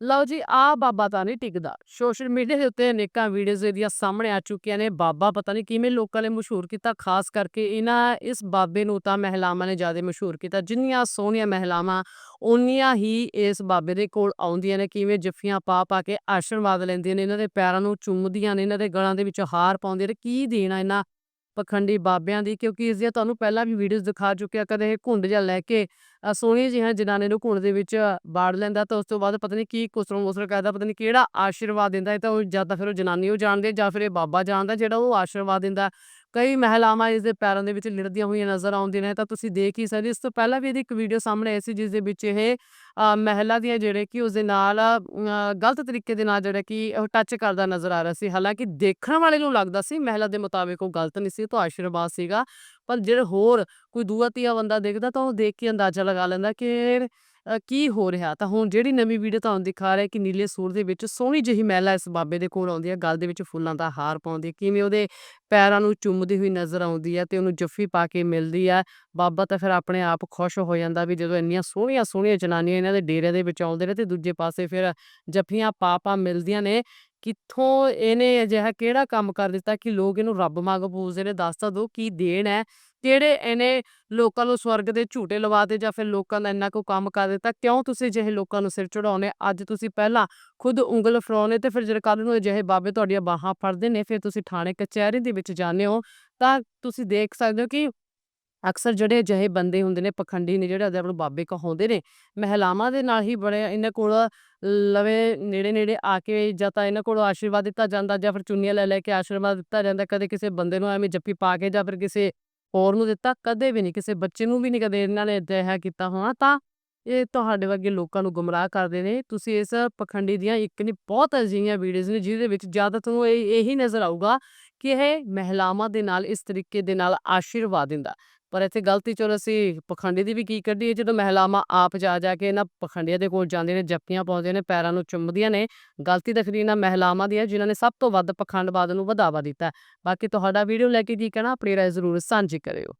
ਲਓ ਜੀ ਆ ਬਾਬਾ ਤਾਂ ਨਹੀਂ ਟਿਕਦਾ। ਸੋਸ਼ਲ ਮੀਡੀਆ ਦੇ ਉੱਤੇ ਅਨੇਕਾਂ ਵੀਡੀਓਜ਼ ਇਹਦੀਆਂ ਸਾਹਮਣੇ ਆ ਚੁੱਕੀਆਂ ਨੇ। ਬਾਬਾ ਪਤਾ ਨਹੀਂ ਕਿਵੇਂ ਲੋਕਾਂ ਨੇ ਮਸ਼ਹੂਰ ਕੀਤਾ, ਖਾਸ ਕਰਕੇ ਇਹਨਾਂ ਇਸ ਬਾਬੇ ਨੂੰ ਤਾਂ ਮਹਿਲਾਵਾਂ ਨੇ ਜ਼ਿਆਦਾ ਮਸ਼ਹੂਰ ਕੀਤਾ। ਜਿੰਨੀਆਂ ਸੋਹਣੀਆਂ ਮਹਿਲਾਵਾਂ ਉਨੀਆਂ ਹੀ ਇਸ ਬਾਬੇ ਦੇ ਕੋਲ ਆਉਂਦੀਆਂ ਨੇ। ਕਿਵੇਂ ਜੱਫੀਆਂ ਪਾ ਪਾ ਕੇ ਆਸ਼ੀਰਵਾਦ ਲੈਂਦੀਆਂ ਨੇ, ਇਹਨਾਂ ਦੇ ਪੈਰਾਂ ਨੂੰ ਚੁੰਮਦੀਆਂ ਨੇ, ਇਹਨਾਂ ਦੇ ਗਲਾਂ ਦੇ ਵਿੱਚ ਹਾਰ ਪਾਉਂਦੀਆਂ ਨੇ। ਕੀ ਦੇਣਾ ਇਹਨਾਂ ਪਖੰਡੀ ਬਾਬਿਆਂ ਦੀ ਕਿਉਂਕਿ ਇਸ ਦੀਆਂ ਤੁਹਾਨੂੰ ਪਹਿਲਾਂ ਵੀ ਵੀਡੀਓਜ਼ ਦਿਖਾ ਚੁੱਕਿਆ ਕਦੇ ਇਹ ਘੁੰਡ ਜਿਹਾ ਲੈ ਕੇ ਅ, ਸੋਹਣੀ ਜਿਹੀਆਂ ਜਨਾਨੀ ਨੂੰ ਘੁੰਡ ਦੇ ਵਿੱਚ ਬਾੜ ਲੈਂਦਾ ਤਾਂ ਉਸ ਤੋਂ ਬਾਅਦ ਪਤਾ ਨਹੀਂ ਕੀ ਕੁਸਰੋਂ ਮੁਸਰ ਕਰਦਾ ਪਤਾ ਨਹੀਂ ਕਿਹੜਾ ਆਸ਼ੀਰਵਾਦ ਦਿੰਦਾ ਇਹ ਤਾਂ ਉਹ ਜਾਂ ਤਾਂ ਫਿਰ ਉਹ ਜਨਾਨੀ ਉਹ ਜਾਣਦੀ ਜਾਂ ਫਿਰ ਇਹ ਬਾਬਾ ਜਾਣਦਾ ਜਿਹੜਾ ਉਹ ਆਸ਼ੀਰਵਾਦ ਦਿੰਦਾ। ਕਈ ਮਹਿਲਾਵਾਂ ਇਸ ਦੇ ਪੈਰਾਂ ਦੇ ਵਿੱਚ ਲਿੜਦੀਆਂ ਹੋਈਆਂ ਨਜ਼ਰ ਆਉਂਦੀਆਂ ਨੇ ਤਾਂ ਤੁਸੀਂ ਦੇਖ ਹੀ ਸਕਦੇ ਇਸ ਤੋਂ ਪਹਿਲਾਂ ਵੀ ਇਹਦੀ ਇੱਕ ਵੀਡੀਓ ਸਾਹਮਣੇ ਆਈ ਸੀ ਜਿਸ ਦੇ ਵਿੱਚ ਇਹ ਅ, ਮਹਿਲਾ ਦੀਆਂ ਜਿਹੜੇ ਕਿ ਉਸ ਦੇ ਨਾਲ ਗਲਤ ਤਰੀਕੇ ਦੇ ਨਾਲ ਜਿਹੜਾ ਕਿ ਉਹ ਟੱਚ ਕਰਦਾ ਨਜ਼ਰ ਆ ਰਿਹਾ ਸੀ। ਹਾਲਾਂਕਿ ਦੇਖਣ ਵਾਲੇ ਨੂੰ ਲੱਗਦਾ ਸੀ ਮਹਿਲਾ ਦੇ ਮੁਤਾਬਿਕ ਉਹ ਗਲਤ ਨਹੀਂ ਸੀ ਉਹ ਤਾਂ ਆਸ਼ੀਰਵਾਦ ਸੀਗਾ। ਪਰ ਜਿਹੜੇ ਹੋਰ ਕੋਈ ਦੂਆ ਤੀਆ ਬੰਦਾ ਦੇਖਦਾ ਤਾਂ ਉਹ ਦੇਖ ਕੇ ਅੰਦਾਜ਼ਾ ਲਗਾ ਲੈਂਦਾ ਕਿ ਕੀ ਹੋ ਰਿਹਾ? ਤਾਂ ਹੁਣ ਜਿਹੜੀ ਨਵੀਂ ਵੀਡੀਓ ਤੁਹਾਨੂੰ ਦਿਖਾ ਰਿਹਾ ਕਿ ਨੀਲੇ ਸੂਰ ਦੇ ਵਿੱਚ ਸੋਹਣੀ ਜਿਹੀ ਮਹਿਲਾ ਇਸ ਬਾਬੇ ਦੇ ਕੋਲ ਆਉਂਦੀ ਹੈ, ਗਲ ਦੇ ਵਿੱਚ ਫੁੱਲਾਂ ਦਾ ਹਾਰ ਪਾਉਂਦੀ ਹੈ, ਕਿਵੇਂ ਉਹਦੇ ਪੈਰਾਂ ਨੂੰ ਚੁੰਮਦੀ ਹੋਈ ਨਜ਼ਰ ਆਉਂਦੀ ਹੈ ਤੇ ਉਹਨੂੰ ਜੱਫੀ ਪਾ ਕੇ ਮਿਲਦੀ ਹੈ। ਬਾਬਾ ਤਾਂ ਫਿਰ ਆਪਣੇ ਆਪ ਖੁਸ਼ ਹੋ ਜਾਂਦਾ ਵੀ ਜਦੋਂ ਇੰਨੀਆਂ ਸੋਹਣੀਆਂ ਸੋਹਣੀਆਂ ਜਨਾਨੀਆਂ ਇਹਨਾਂ ਦੇ ਡੇਰੇ ਦੇ ਵਿੱਚ ਆਉਂਦੇ ਨੇ ਤੇ ਦੂਜੇ ਪਾਸੇ ਫਿਰ ਜੱਫੀਆਂ ਪਾ ਪਾ ਮਿਲਦੀਆਂ ਨੇ ਕਿੱਥੋਂ ਇਹਨੇ ਅਜਿਹਾ ਕਿਹੜਾ ਕੰਮ ਕਰ ਦਿੱਤਾ ਕਿ ਲੋਕ ਇਹਨੂੰ ਰੱਬ ਵਾਂਗ ਪੂਜਦੇ ਨੇ? ਦੱਸ ਤਾਂ ਦਿਓ ਕੀ ਦੇਣ ਹੈ? ਕਿਹੜੇ ਇਹਨੇ ਲੋਕਾਂ ਨੂੰ ਸਵਰਗ ਦੇ ਝੂਟੇ ਲਵਾਤੇ ਜਾਂ ਫਿਰ ਲੋਕਾਂ ਦਾ ਇੰਨਾ ਕੁ ਕੰਮ ਕਰ ਦਿੱਤਾ, ਕਿਉਂ ਤੁਸੀਂ ਜਿਹੇ ਲੋਕਾਂ ਨੂੰ ਸਿਰ ਚੜਾਉਨੇ ਅੱਜ ਤੁਸੀਂ ਪਹਿਲਾਂ ਖੁਦ ਉਂਗਲ ਫਰਾਉਨੇ ਤੇ ਫਿਰ ਜਦੋਂ ਕੱਲ ਨੂੰ ਅਜਿਹੇ ਬਾਬੇ ਤੁਹਾਡੀਆਂ ਬਾਹਾਂ ਫੜਦੇ ਨੇ, ਫਿਰ ਤੁਸੀਂ ਥਾਣੇ ਕਚਹਿਰੀ ਦੇ ਵਿੱਚ ਜਾਂਦੇ ਹੋ, ਤਾਂ ਤੁਸੀਂ ਦੇਖ ਸਕਦੇ ਹੋ ਕਿ ਅਕਸਰ ਜਿਹੜੇ ਅਜਿਹੇ ਬੰਦੇ ਹੁੰਦੇ ਨੇ, ਪਖੰਡੀ ਨੇ ਜਿਹੜੇ ਆਪਦੇ ਬਾਬੇ ਕਹਾਉਂਦੇ ਨੇ, ਮਹਿਲਾਵਾਂ ਦੇ ਨਾਲ ਹੀ ਬੜੇ ਇਹਨਾਂ ਕੋਲ ਲਵੇ ਨੇੜੇ ਨੇੜੇ ਆ ਕੇ ਜਾਂ ਤਾਂ ਇਹਨਾਂ ਕੋਲੋਂ ਆਸ਼ੀਰਵਾਦ ਦਿੱਤਾ ਜਾਂਦਾ ਜਾਂ ਫਿਰ ਚੁੰਨੀਆਂ ਲੈ ਲੈ ਕੇ ਆਸ਼ੀਰਵਾਦ ਦਿੱਤਾ ਜਾਂਦਾ, ਕਦੇ ਕਿਸੇ ਬੰਦੇ ਨੂੰ ਐਵੇਂ ਜੱਫੀ ਪਾ ਕੇ ਜਾਂ ਫਿਰ ਕਿਸੇ ਹੋਰ ਨੂੰ ਦਿੱਤਾ, ਕਦੇ ਵੀ ਨਹੀਂ, ਕਿਸੇ ਬੱਚੇ ਨੂੰ ਵੀ ਨਹੀਂ ਕਦੇ ਇਹਨਾਂ ਨੇ ਅਜਿਹਾ ਕੀਤਾ ਹੋਣਾ, ਤਾਂ ਇਹ ਤੁਹਾਡੇ ਵਰਗੇ ਲੋਕਾਂ ਨੂੰ ਗੁੰਮਰਾਹ ਕਰਦੇ ਨੇ। ਤੁਸੀਂ ਇਸ ਪਖੰਡੀ ਦੀਆਂ ਇੱਕ ਨਹੀਂ, ਬਹੁਤ ਅਜਿਹੀਆਂ ਵੀਡੀਓਜ਼ ਨੇ ਜਿਹਦੇ ਵਿੱਚ ਜ਼ਿਆਦਾ ਤੁਹਾਨੂੰ ਇਹ, ਇਹੀ ਨਜ਼ਰ ਆਊਗਾ ਕਿ ਇਹ ਮਹਿਲਾਵਾਂ ਦੇ ਨਾਲ, ਇਸ ਤਰੀਕੇ ਦੇ ਨਾਲ ਆਸ਼ੀਰਵਾਦ ਦਿੰਦਾ। ਪਰ ਇੱਥੇ ਗਲਤੀ ਚਲੋ ਅਸੀਂ ਪਖੰਡੀ ਦੀ ਵੀ ਕੀ ਕੱਢੀਏ, ਜਦੋਂ ਮਹਿਲਾਵਾਂ ਆਪ ਜਾ ਜਾ ਕੇ ਇਹਨਾਂ ਪਖੰਡੀਆਂ ਦੇ ਕੋਲ ਜਾਂਦੀਆਂ ਨੇ, ਜੱਫੀਆਂ ਪਾਉਂਦੀਆਂ ਨੇ, ਪੈਰਾਂ ਨੂੰ ਚੁੰਮਦੀਆਂ ਨੇ, ਗਲਤੀ ਤਾਂ ਇਹਨਾਂ ਮਹਿਲਾਵਾਂ ਦੀ ਹੈ ਜਿਨ੍ਹਾਂ ਨੇ ਸਭ ਤੋਂ ਵੱਧ ਪਖੰਡਵਾਦ ਨੂੰ ਵਧਾਵਾ ਦਿੱਤਾ। ਬਾਕੀ ਤੁਹਾਡਾ ਵੀਡੀਓ ਲੈ ਕੇ ਕੀ ਕਹਿਣਾ, ਆਪਣੀ ਰਾਏ ਜ਼ਰੂਰ ਸਾਂਝੀ ਕਰਿਓ।